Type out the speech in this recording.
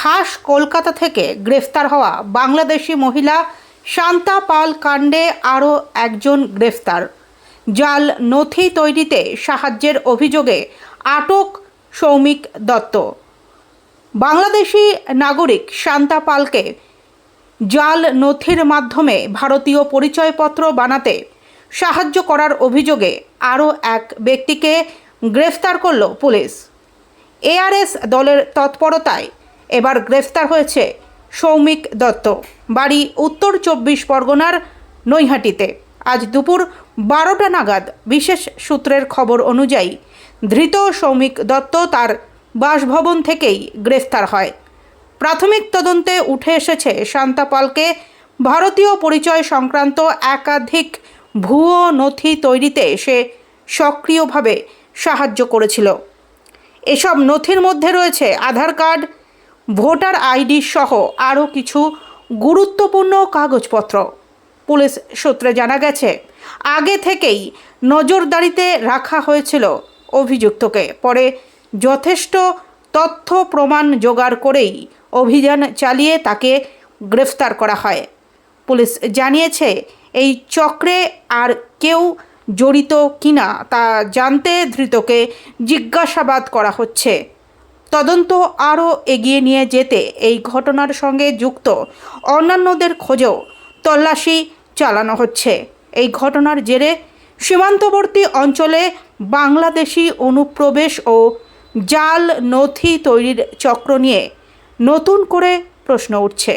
খাস কলকাতা থেকে গ্রেফতার হওয়া বাংলাদেশি মহিলা শান্তা পাল কাণ্ডে আরও একজন গ্রেফতার। জাল নথি তৈরিতে সাহায্যের অভিযোগে আটক সৌমিক দত্ত। বাংলাদেশি নাগরিক শান্তা পালকে জাল নথির মাধ্যমে ভারতীয় পরিচয়পত্র বানাতে সাহায্য করার অভিযোগে আরও এক ব্যক্তিকে গ্রেফতার করল পুলিশ। এআরএস দলের তৎপরতায় এবার গ্রেফতার হয়েছে সৌমিক দত্ত। বাড়ি উত্তর চব্বিশ পরগনার নৈহাটিতে। আজ দুপুর বারোটা নাগাদ বিশেষ সূত্রের খবর অনুযায়ী ধৃত সৌমিক দত্ত তার বাসভবন থেকেই গ্রেফতার হয়। প্রাথমিক তদন্তে উঠে এসেছে শান্তা পালকে ভারতীয় পরিচয় সংক্রান্ত একাধিক ভুয়ো নথি তৈরিতে সে সক্রিয়ভাবে সাহায্য করেছিল। এসব নথির মধ্যে রয়েছে আধার কার্ড ভোটার আইডি সহ আরও কিছু গুরুত্বপূর্ণ কাগজপত্র। পুলিশ সূত্রে জানা গেছে, আগে থেকেই নজরদারিতে রাখা হয়েছিল অভিযুক্তকে। পরে যথেষ্ট তথ্য প্রমাণ জোগাড় করেই অভিযান চালিয়ে তাকে গ্রেফতার করা হয়। পুলিশ জানিয়েছে, এই চক্রে আর কেউ জড়িত কিনা তা জানতে ধৃতকে জিজ্ঞাসাবাদ করা হচ্ছে। তদন্ত আরও এগিয়ে নিয়ে যেতে এই ঘটনার সঙ্গে যুক্ত অন্যান্যদের খোঁজেও তল্লাশি চালানো হচ্ছে। এই ঘটনার জেরে সীমান্তবর্তী অঞ্চলে বাংলাদেশি অনুপ্রবেশ ও জাল নথি তৈরির চক্র নিয়ে নতুন করে প্রশ্ন উঠছে।